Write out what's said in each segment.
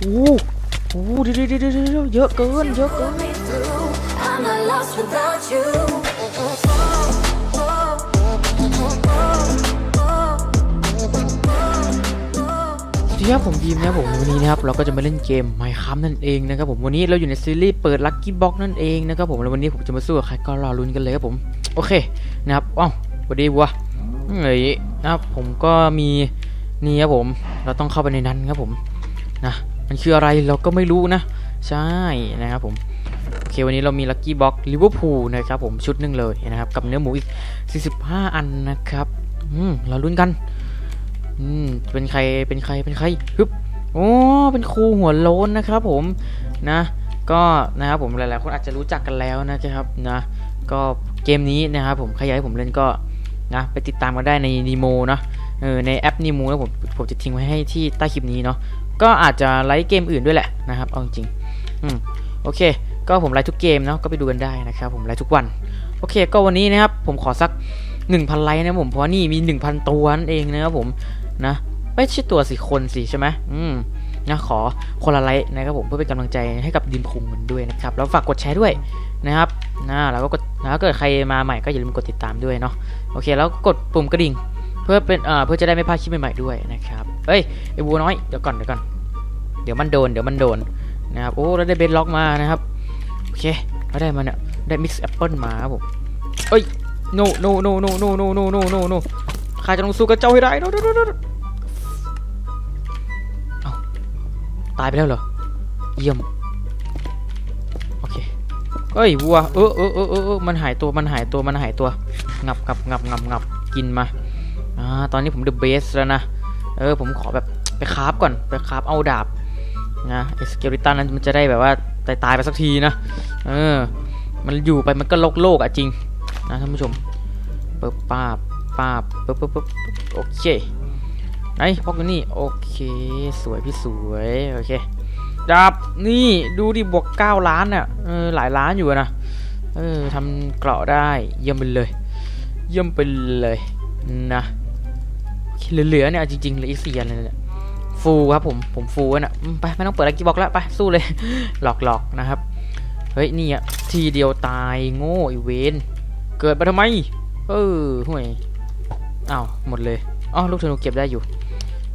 โอ้โหเดี๋ยวเดี๋ยวเดี๋ยวเดี๋ยวเยอะเกิน เยอะเกิน สวัสดีครับผมบีมนะครับผมวันนี้นะครับเราก็จะมาเล่นเกม Minecraft นั่นเองนะครับผมวันนี้เราอยู่ในซีรีส์เปิด Lucky Box นั่นเองนะครับผมแล้ววันนี้ผมจะมาสู้กับใครก็รอลุ้นกันเลยครับผมโอเคนะครับอ้าวสวัสดีบัวเฮ้ยนะครับผมก็มีนี่ครับผม เราต้องเข้าไปในนั้นครับผมนะ มันคืออะไรเราก็ไม่รู้นะ ใช่นะครับผมโอเควันนี้เรามี Lucky Box Liverpool นะครับผมชุดหนึ่งเลยนะครับ กับเนื้อหมูอีก 45 อันนะครับอืมเราลุ้นกันอืมเป็นใครเป็นใครเป็นใครฮึบโอ้เป็นครูหัวโล้นนะครับผมนะก็นะครับผมหลายๆคนอาจจะรู้จักกันแล้วนะครับนะก็เกมนี้นะครับผมใครอยากให้ผมเล่นก็นะไปติดตามกันได้ในนีโมเนาะเออในแอปนีโมแล้วผมผมจะทิ้งไว้ให้ที่ใต้คลิปนี้เนาะ ก็อาจจะไลค์เกมอื่นด้วยแหละนะครับเอาจริงๆอืมโอเค ก็ผมไลค์ทุกเกมเนาะก็ไปดูกันได้นะครับผมไลค์ทุกวัน โอเค ก็วันนี้นะครับผมขอสัก 1,000 ไลค์นะผมเพราะนี่มี 1,000 ตัวนั่นเองนะครับผมนะไม่ใช่ตัวสิคนสิใช่ไหมอืมนะขอคนละไลค์นะครับผมเพื่อเป็นกำลังใจให้กับดิมคุงกันด้วยนะครับแล้วฝากกดแชร์ด้วยนะครับนะแล้วก็กดนะถ้าเกิดใครมาใหม่ก็อย่าลืมกดติดตามด้วยเนาะโอเค แล้วกดปุ่มกระดิ่ง เพื่อเป็นเพื่อจะได้ไม่พลาดคลิปใหม่ๆด้วยนะครับเอ้ยไอ้บัวน้อยเดี๋ยวก่อนเดี๋ยวก่อนเดี๋ยวมันโดนเดี๋ยวมันโดนนะครับโอ้แล้วได้เบนล็อกมานะครับโอเคแล้วได้มาเนี่ยได้มิกซ์แอปเปิลมาครับผมเอ้ย no no no no no no no no no no ข้าจะต้องสู้กับเจ้าให้ได้ no no no no no เอ้าตายไปแล้วเหรอเยี่ยมโอเคเอ้ยวัวเออเออเออเออเออมันหายตัวมันหายตัวมันหายตัว งับงับงับงับงับกินมา อ่าตอนนี้ผมเดอะเบสแล้วนะ เออผมขอแบบไปคราฟก่อนไปคราฟเอาดาบนะไอสเกลิตันนั้นมันจะได้แบบว่าตายตายไปสักทีนะ เออ มันอยู่ไปมันก็โลกโลกอะจริงนะท่านผู้ชมปึ๊บป้าบป้าบปึ๊บปึ๊บปึ๊บปึ๊บโอเคไหนพกอยู่นี่โอเค สวยพี่สวยโอเคดับนี่ดูดิบวก 9 ล้านอะเออหลายล้านอยู่นะเออทำเกราะได้เยี่ยมไปเลย เยี่ยมไปเลยนะ เหลือๆเนี่ยจริงๆเหลืออีกสี่อันเลยเนี่ยฟูครับผมผมฟูนะอืมไปไม่ต้องเปิดลักกี้บ็อกแล้วไปสู้เลย หลอกๆนะครับ เฮ้ยนี่อะทีเดียวตายโง่ไอีเวนเกิดมาทำไม เออห่วยอ้าวหมดเลยอ๋อลูกธนูเก็บได้อยู่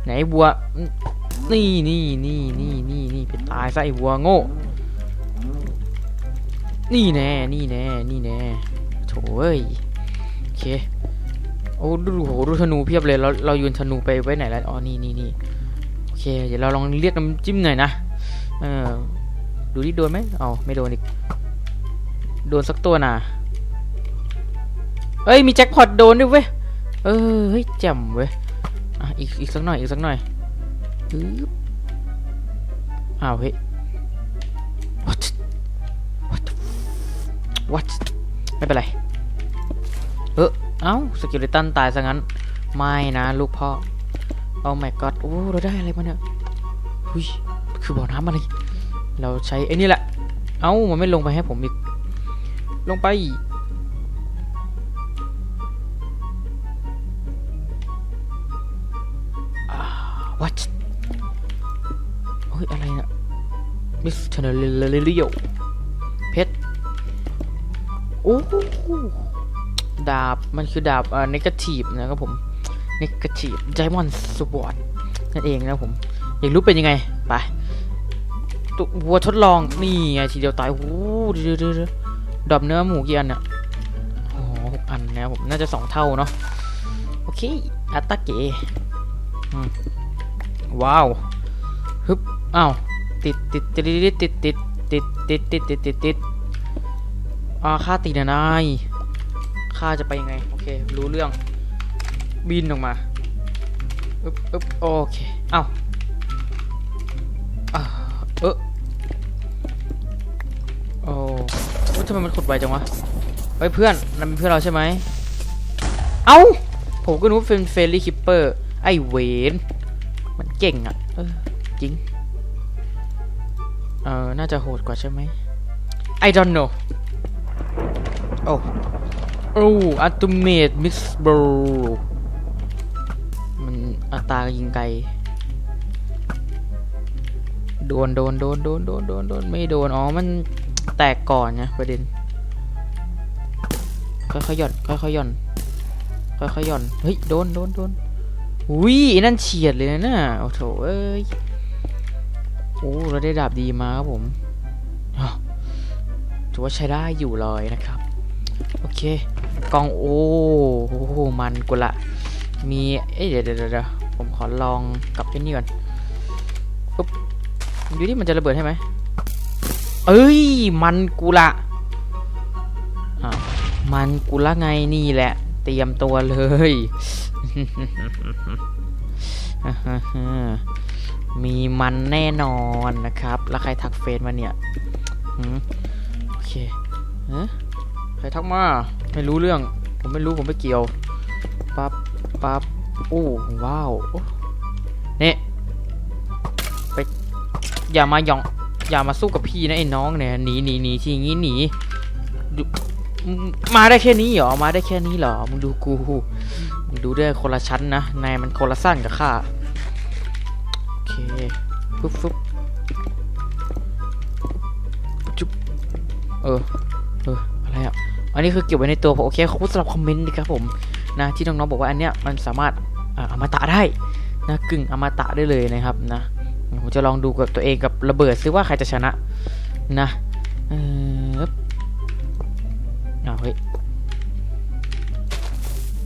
ไหนวัวนี่นี่นี่นี่นี่นี่เป็นตายซะไอ้วัวโง่ นี่แน่นี่แน่นี่แน่โถเอ้ยโอเค โอ้ดูโหดูธนูเพียบเลยเราเราโยนธนูไปไว้ไหนแล้วอ๋อนี่นี่นี่โอเค เดี๋ยวเราลองเรียกน้ำจิ้มหน่อยนะเออดูที่โดนไหมเอาไม่โดนอีกโดนสักตัวน่ะเอ้ยมีแจ็คพอตโดนด้วยเว้ยเออเฮ้ยแจ่มเว้ยอะอีกอีกสักหน่อยอีกสักหน่อยปึ๊บอ้าวเฮ้ย what what what ไม่เป็นไรเออ เอ้าสกิลิตันตายซะงั้น ไม่นะลูกพ่อโอ้ my god โอ้เราได้อะไรมาเนี่ยหุยคือ บ่อน้ำอะไร เราใช้ไอ้นี่แหละ เอ้า มันไม่ลงไปให้ผมอีก ลงไป what เฮ้ย อะไรนะมิสเทนเนลเลียวเพชรโอ้ ดาบ มันคือดาบเอ่อ negative นะครับผม negative diamond sword นั่นเองนะผมอยากรู้เป็นยังไง ไปตัววัวทดลองนี่ไงทีเดียวตายโอ้ดี๋ยวเดี๋ยวเดี๋ยวดอบเนื้อหมูกี่อันเนี่ยโอ้หกพันนะผมน่าจะสองเท่าเนาะโอเคอัตตาเกอืมว้าวฮึบอ้าวติดติดติดติดติดติดติดติดติดติดติดติดอ่าค่าติดนะนาย ค่าจะไปยังไง โอเค รู้เรื่อง บินออกมาอึ๊บอึ๊บโอเค เอ้าอ่าเออโอ้ทำไมมันขุดไวจังวะเฮ้ยเพื่อนนั่นเป็นเพื่อนเราใช่ไหม เอ้า ผมก็นึกว่าเป็นเฟรลี่คิปเปอร์ ไอเวน มันเก่งอะ เออ จริง เออ น่าจะโหดกว่าใช่ไหม I don't know โอ้ โอ้อัตเมดมิสโบมันอัตรายิงไกล โดนโดนโดนโดนโดนโดนโดนไม่โดน อ๋อ มันแตกก่อนนะประเด็น ค่อยๆหย่อน ค่อยๆหย่อน ค่อยๆหย่อน เฮ้ย โดนโดนโดนอุ้ยนั่นเฉียดเลยนะน่ะโอ้โถเอ้ย โอ้ เราได้ดาบดีมาครับผมถือว่าใช้ได้อยู่เลยนะครับ โอเค กล่องโอ้โหมันกุละ มีเอ้ยเดี๋ยวเดี๋ยวเดี๋ยวผมขอลองกับไอ้นี่ก่อนปุ๊บดูที่มันจะระเบิดให้ไหมเอ้ยมันกุละอ่ามันกุละไงนี่แหละ เตรียมตัวเลยมีมันแน่นอนนะครับ แล้วใครทักเฟซมาเนี่ยโอเคเอ๊ะ ใครทักมา ไม่รู้เรื่อง ผมไม่รู้ผมไม่เกี่ยว ปั๊บ ปั๊บ โอ้ว้าวเนี่ยไป อย่ามาหยอง อย่ามาสู้กับพี่นะไอ้น้องเนี่ย หนีหนีหนีทีงี้หนี มาได้แค่นี้เหรอ มาได้แค่นี้เหรอ มึงดูกู มึงดูได้คนละชั้นนะ นายมันคนละสั้นกับข้า โอเคฟึบฟึบจุ๊บเออ อันนี้คือเก็บไว้ในตัวผมโอเคขอบคุณสำหรับคอมเมนต์นะครับผมนะที่น้องๆบอกว่าอันเนี้ยมันสามารถอาอมตะได้นะกึ่งอมตะได้เลยนะครับนะผมจะลองดูกับตัวเองกับระเบิดซิว่าใครจะชนะนะเออเอาเฮ้ย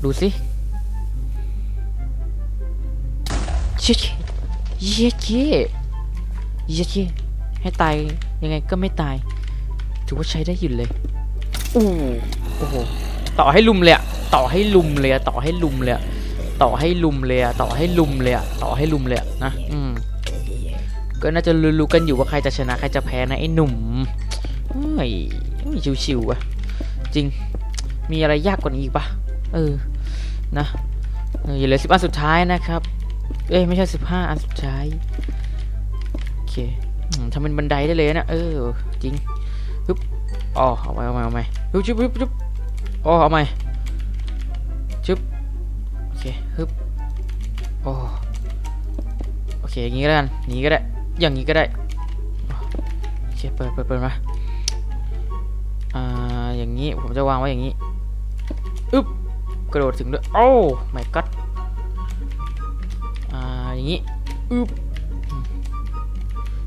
ดูสิเชี่ยเชี่ยเชี่ยเยเชี่ยให้ตายยังไงก็ไม่ตายถือว่าใช้ได้อยู่เลย อู้โอ้โหต่อให้ลุมเลยอะต่อให้ลุมเลยอะต่อให้ลุมเลยอะต่อให้ลุมเลยอะต่อให้ลุมเลยอะต่อให้ลุมเลยอะนะอืมก็น่าจะรู้ๆกันอยู่ว่าใครจะชนะใครจะแพ้นะไอ้หนุ่มเฮ้ยชิวๆอะจริงมีอะไรยากกว่านี้อีกปะเออนะอย่าเหลือสิบอันสุดท้ายนะครับ เอ้ยไม่ใช่สิบห้าอันสุดท้ายโอเคทำเป็นบันไดได้เลยนะเออจริง อ๋อเอาใหมเอาใหมเอาใหม่ฮึบชุบฮึบชุบอ๋อเอาใหมชุบโอเคฮึบโอ้โอเคอย่างงี้ก็ได้กันอย่างงี้ก็ได้ อย่างงี้ก็ได้โอเคเปิดเปิดเปิดมาอ่าอย่างงี้ผมจะวางไว้อย่างงี้อึ๊บกระโดดถึงด้วยโอ้ my god อ่าอย่างงี้อึ๊บ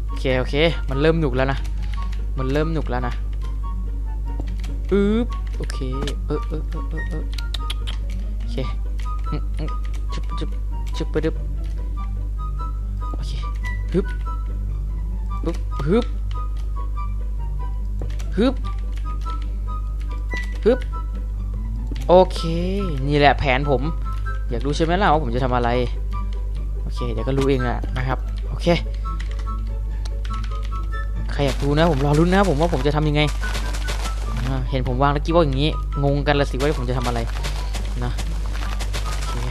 โอเคโอเค มันเริ่มหนุกแล้วนะ มันเริ่มหนุกแล้วนะ อึ๊บโอเคเออเออเออเออเออโอเคจุบจุบจุบไปดึบโอเคฮึบฮึบฮึบฮึบฮึบโอเค นี่แหละแผนผม อยากรู้ใช่ไหมล่ะว่าผมจะทำอะไร โอเค เดี๋ยวก็รู้เองแหละนะครับ โอเค ใครอยากรู้นะผมรอรุ้นนะผมว่าผมจะทำยังไง เห็นผมวางแล้วกี้ว่าอย่างนี้ งงกันละสิว่าผมจะทำอะไรนะโอเค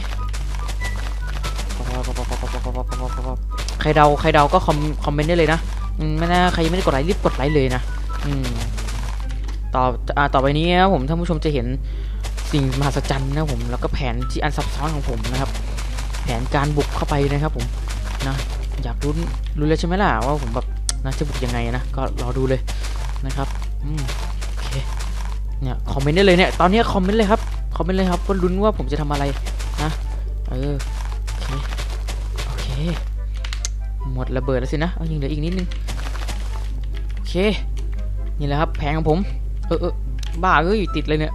ใครเดาใครเดาก็คอมคอมเมนต์ได้เลยนะมไม่น่าใครยังไม่ได้กดไลค์รีบกดไลค์เลยนะอืมต่ออ่าต่อไปนี้นะผมท่านผู้ชมจะเห็นสิ่งมหัศจรรย์นะผมแล้วก็แผนที่อันซับซ้อนของผมนะครับ แผนการบุกเข้าไปนะครับ ผมนะอยากรู้รู้แล้วใช่ไหมล่ะว่าผมแบบนะจะบุกยังไงนะก็รอดูเลยนะครับ อืม เนี่ยคอมเมนต์ได้เลยเนี่ยตอนนี้คอมเมนต์เลยครับคอมเมนต์เลยครับว่าลุ้นว่าผมจะทำอะไรนะเออโอเคโอเคหมดระเบิดแล้วสินะ เอายังเหลืออีกนิดนึง โอเค นี่แหละครับแผงของผม เออเออบ้าเอ้ยติดเลยเนี่ย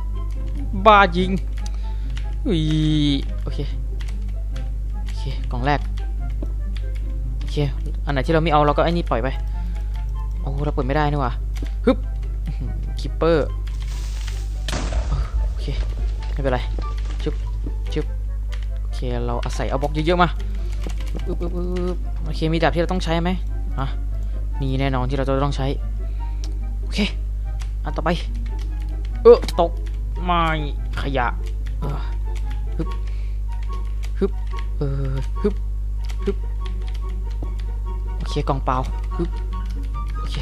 บ้ายิงอุ้ยโอเค โอเค กล่องแรก โอเค อันไหนที่เราไม่เอาเราก็ไอ้นี่ปล่อยไป โอ้เราเปิดไม่ได้นี่หว่าฮึบคิปเปอร์ เค ไม่เป็นไรชึบชึบโอเค เราอาศัยเอาบล็อกเยอะๆมาปึ๊บปึ๊บปึ๊บโอเค มีดาบที่เราต้องใช้ไหมอะมีแน่นอนที่เราจะต้องใช้ โอเค อันต่อไป เออตกไม่ขยะฮึบฮึบเออฮึบฮึบโอเคกล่องเปล่าฮึบโอเค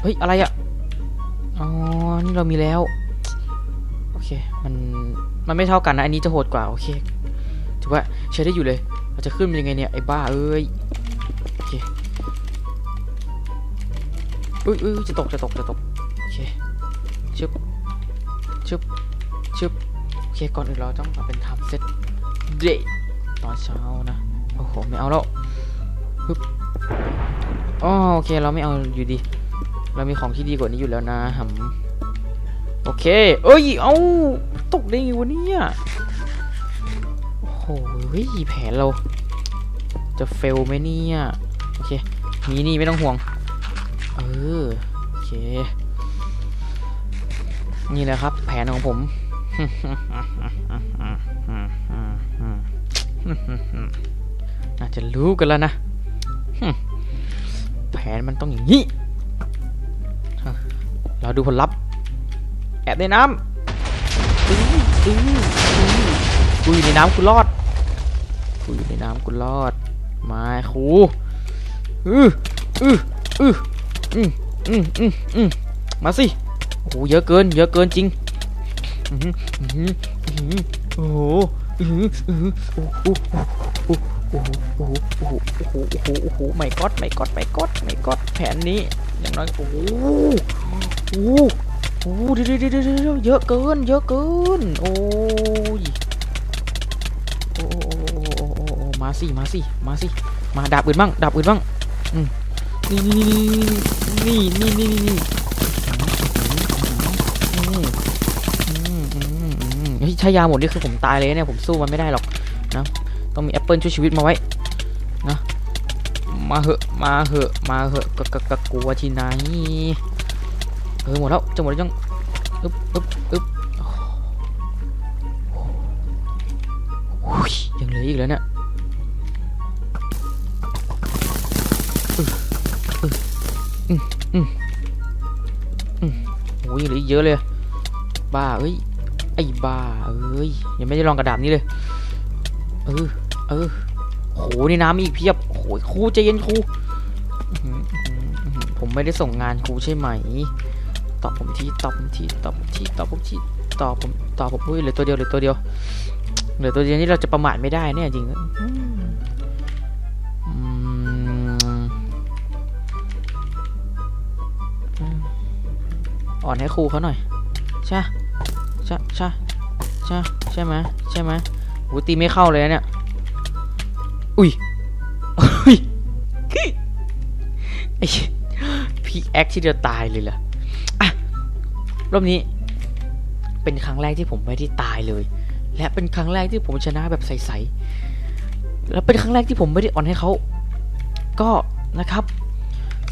เฮ้ย อะไรอะอ๋อ นี่เรามีแล้ว เค มัน มันไม่เท่ากันนะ อันนี้จะโหดกว่า โอเค ถือว่าใช้ได้อยู่เลยเราจะขึ้นเป็นยังไงเนี่ย ไอ้บ้า เอ้ย โอเคอุ้ยอุ้ยจะตก จะตก จะตก โอเค ชึบ ชึบ ชึบ โอเค ก่อนอื่นเราต้องมาเป็นทม์เซตเดย์ตอนเช้านะ โอ้โห ไม่เอาแล้วฮึบอ๋อโอเค เราไม่เอาอยู่ดี เรามีของที่ดีกว่านี้อยู่แล้วนะหำ โอเค เอ้ย เอาตกได้ไงวะเนี่ย โอ้โหแผนเรา จะเฟลไหมเนี่ย โอเค มีนี่ไม่ต้องห่วง เออ โอเค นี่แหละครับ แผนของผมน่าจะรู้กันแล้วนะ แผนมันต้องอย่างนี้ เราดูผลลัพธ์ แอบในน้ำอื้ออื้ออื้อกูอยู่ในน้ำกูรอดกูอยู่ในน้ำกูรอดมาครูอืออืออืออืมอืมอืมอืมมาสิโอ้โหเยอะเกิน เยอะเกินจริงอื้อหืออื้อหืออื้อหือโอ้โหอื้อหืออื้อหือโอ้โหโอ้โหโอ้โหโอ้โหโอ้โหโอ้โหโอ้โหไม่กอดไม่กอดไม่กอดไม่กอดแผนนี้อย่างน้อยโอ้โหโอ้โหโอ้เดี๋ยวเดี๋ยวเดี๋ยวเยอะเกิน เยอะเกิน โอ้ยโอ้โอ้โอ้โอ้โอ้มาสิมาสิมาสิมาดาบอื่นบ้างดาบอื่นบ้างอืมนี่นี่นี่นี่นี่นี่นี่อืมอืมอืมอืมเฮ้ยายาหมดนี่คือผมตายเลยเนี่ยผมสู้มันไม่ได้หรอกนะต้องมีแอปเปิลช่วยชีวิตมาไว้นะมาเหอะมาเหอะมาเหอะกะกะกะกลัวที่ไหน เออหมดแล้วจะหมดแล้วยังอึ๊บอึ๊บอึ๊บโอ้ยยังเหลืออีกแล้วเนี่ยอึ๊บอึ๊บอืมอืมอืมโอ้ยเหลืออีกเยอะเลย บ้าเอ้ย ไอ้บ้าเอ้ย ยังไม่ได้ลองกระดาษนี้เลย เออ เออโหนี่น้ำอีกเพียบโอ้ยครูใจเย็นครู ผมไม่ได้ส่งงานครูใช่ไหม ตอบผมทีตอบผมทีตอบผมทีตอบผมทีตอบผมตอบผมอุ้ยเหลือตัวเดียวเหลือตัวเดียวเหลือตัวเดียวนี่เราจะประมาทไม่ได้เนี่ยจริงอ่อนให้ครูเขาหน่อยใช่ใช่ใช่ใช่ใช่ไหมใช่ไหมโหตีไม่เข้าเลยเนี่ยอุ้ยอุ้ยไอ้พี่แอคที่เดียวตายเลยเห รอบนี้เป็นครั้งแรกที่ผมไม่ได้ตายเลย และเป็นครั้งแรกที่ผมชนะแบบใสๆและเป็นครั้งแรกที่ผมไม่ได้อ่อนให้เขา ก็นะครับ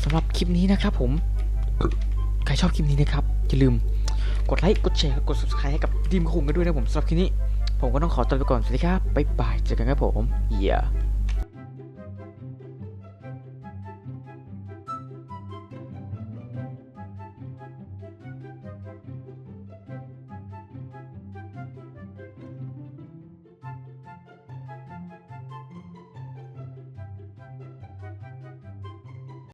สำหรับคลิปนี้นะครับผม ใครชอบคลิปนี้นะครับ อย่าลืมกดไลค์ กดแชร์ กด subscribe ให้กับดีมคุงกันด้วยนะผมสำหรับคลิปนี้ ผมก็ต้องขอตัวไปก่อน สวัสดีครับ บ๊ายบาย เจอกันครับผมเหี้ย